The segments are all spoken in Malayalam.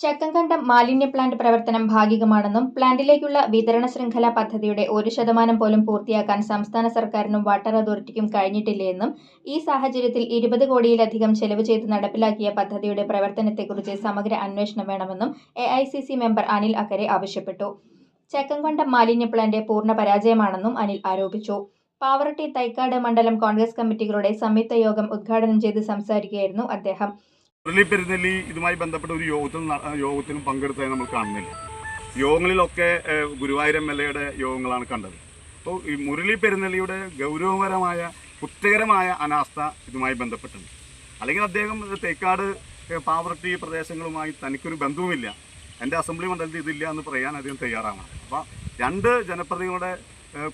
ചക്കംകണ്ടം മാലിന്യ പ്ലാന്റ് പ്രവർത്തനം ഭാഗികമാണെന്നും പ്ലാന്റിലേക്കുള്ള വിതരണ ശൃംഖല പദ്ധതിയുടെ ഒരു ശതമാനം പോലും പൂർത്തിയാക്കാൻ സംസ്ഥാന സർക്കാരിനും വാട്ടർ അതോറിറ്റിക്കും കഴിഞ്ഞിട്ടില്ലെന്നും ഈ സാഹചര്യത്തിൽ ഇരുപത് കോടിയിലധികം ചെലവ് ചെയ്ത് നടപ്പിലാക്കിയ പദ്ധതിയുടെ പ്രവർത്തനത്തെക്കുറിച്ച് സമഗ്ര അന്വേഷണം വേണമെന്നും എ മെമ്പർ അനിൽ അക്കരെ ആവശ്യപ്പെട്ടു. ചക്കംകണ്ടം മാലിന്യ പ്ലാന്റ് പൂർണ പരാജയമാണെന്നും അനിൽ ആരോപിച്ചു. പാവറട്ടി തൈക്കാട് മണ്ഡലം കോൺഗ്രസ് കമ്മിറ്റികളുടെ സംയുക്ത യോഗം ഉദ്ഘാടനം ചെയ്ത് സംസാരിക്കുകയായിരുന്നു അദ്ദേഹം. മുരളി പെരുന്നെല്ലി ഇതുമായി ബന്ധപ്പെട്ട ഒരു യോഗത്തിൽ യോഗത്തിനും പങ്കെടുത്തതായി നമ്മൾ കാണുന്നില്ല. യോഗങ്ങളിലൊക്കെ ഗുരുവായൂർ എം എൽ എയുടെ യോഗങ്ങളാണ് കണ്ടത്. അപ്പോൾ ഈ മുരളി പെരുന്നെല്ലിയുടെ ഗൗരവപരമായ കുറ്റകരമായ അനാസ്ഥ ഇതുമായി ബന്ധപ്പെട്ടുണ്ട് അല്ലെങ്കിൽ അദ്ദേഹം തേക്കാട് പാവർട്ടി പ്രദേശങ്ങളുമായി തനിക്കൊരു ബന്ധവുമില്ല. എന്റെ അസംബ്ലി മണ്ഡലത്തിൽ ഇതില്ല എന്ന് പറയാൻ അദ്ദേഹം തയ്യാറാണ്. അപ്പോൾ രണ്ട് ജനപ്രതികളുടെ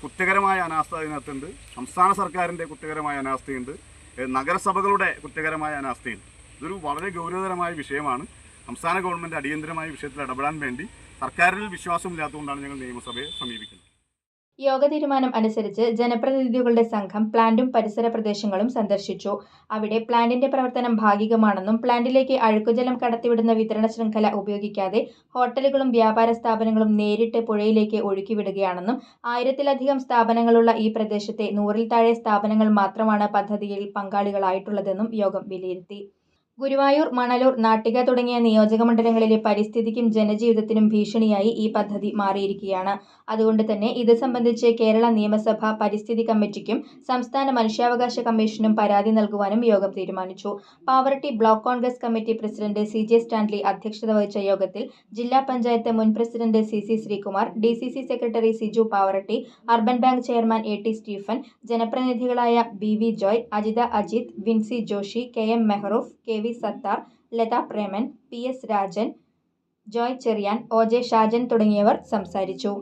കുറ്റകരമായ അനാസ്ഥ അതിനകത്തുണ്ട്. സംസ്ഥാന സർക്കാരിന്റെ കുറ്റകരമായ അനാസ്ഥയുണ്ട്. നഗരസഭകളുടെ കുറ്റകരമായ അനാസ്ഥയുണ്ട്. ഇതൊരു വളരെ ഗൗരവതരമായ വിഷയമാണ്. സംസ്ഥാന ഗവൺമെന്റ് അടിയന്തരമായ വിഷയത്തിൽ ഇടപെടാൻ വേണ്ടി സർക്കാരിൽ വിശ്വാസമില്ലാത്തതുകൊണ്ടാണ് ഞങ്ങൾ നിയമസഭയെ സമീപിക്കുന്നത്. യോഗ തീരുമാനം അനുസരിച്ച് ജനപ്രതിനിധികളുടെ സംഘം പ്ലാന്റും പരിസര പ്രദേശങ്ങളും സന്ദർശിച്ചു. അവിടെ പ്ലാന്റിന്റെ പ്രവർത്തനം ഭാഗികമാണെന്നും പ്ലാന്റിലേക്ക് അഴുക്കുജലം കടത്തിവിടുന്ന വിതരണ ശൃംഖല ഉപയോഗിക്കാതെ ഹോട്ടലുകളും വ്യാപാര സ്ഥാപനങ്ങളും നേരിട്ട് പുഴയിലേക്ക് ഒഴുക്കിവിടുകയാണെന്നും ആയിരത്തിലധികം സ്ഥാപനങ്ങളുള്ള ഈ പ്രദേശത്തെ നൂറിൽ താഴെ സ്ഥാപനങ്ങൾ മാത്രമാണ് പദ്ധതിയിൽ പങ്കാളികളായിട്ടുള്ളതെന്നും യോഗം വിലയിരുത്തി. ഗുരുവായൂർ മണലൂർ നാട്ടിക തുടങ്ങിയ നിയോജക മണ്ഡലങ്ങളിലെ പരിസ്ഥിതിക്കും ജനജീവിതത്തിനും ഭീഷണിയായി ഈ പദ്ധതി മാറിയിരിക്കുകയാണ്. അതുകൊണ്ട് തന്നെ ഇത് സംബന്ധിച്ച് കേരള നിയമസഭ പരിസ്ഥിതി കമ്മിറ്റിക്കും സംസ്ഥാന മനുഷ്യാവകാശ കമ്മീഷനും പരാതി നൽകുവാനും യോഗം തീരുമാനിച്ചു. Pavaratty block Congress committee president C J Stanley അധ്യക്ഷത വഹിച്ച യോഗത്തിൽ ജില്ലാ പഞ്ചായത്ത് മുൻ president C C Sreekumar D C C secretary Siju Pavaratty urban bank chairman A T Stephen ജനപ്രതിനിധികളായ B V Joy Ajitha Ajith Vincy Joshi K M Mehroof K V Sathar Latha Preman P S Rajan Joy Cherian O J Shajan തുടങ്ങിയവർ സംസാരിച്ചു.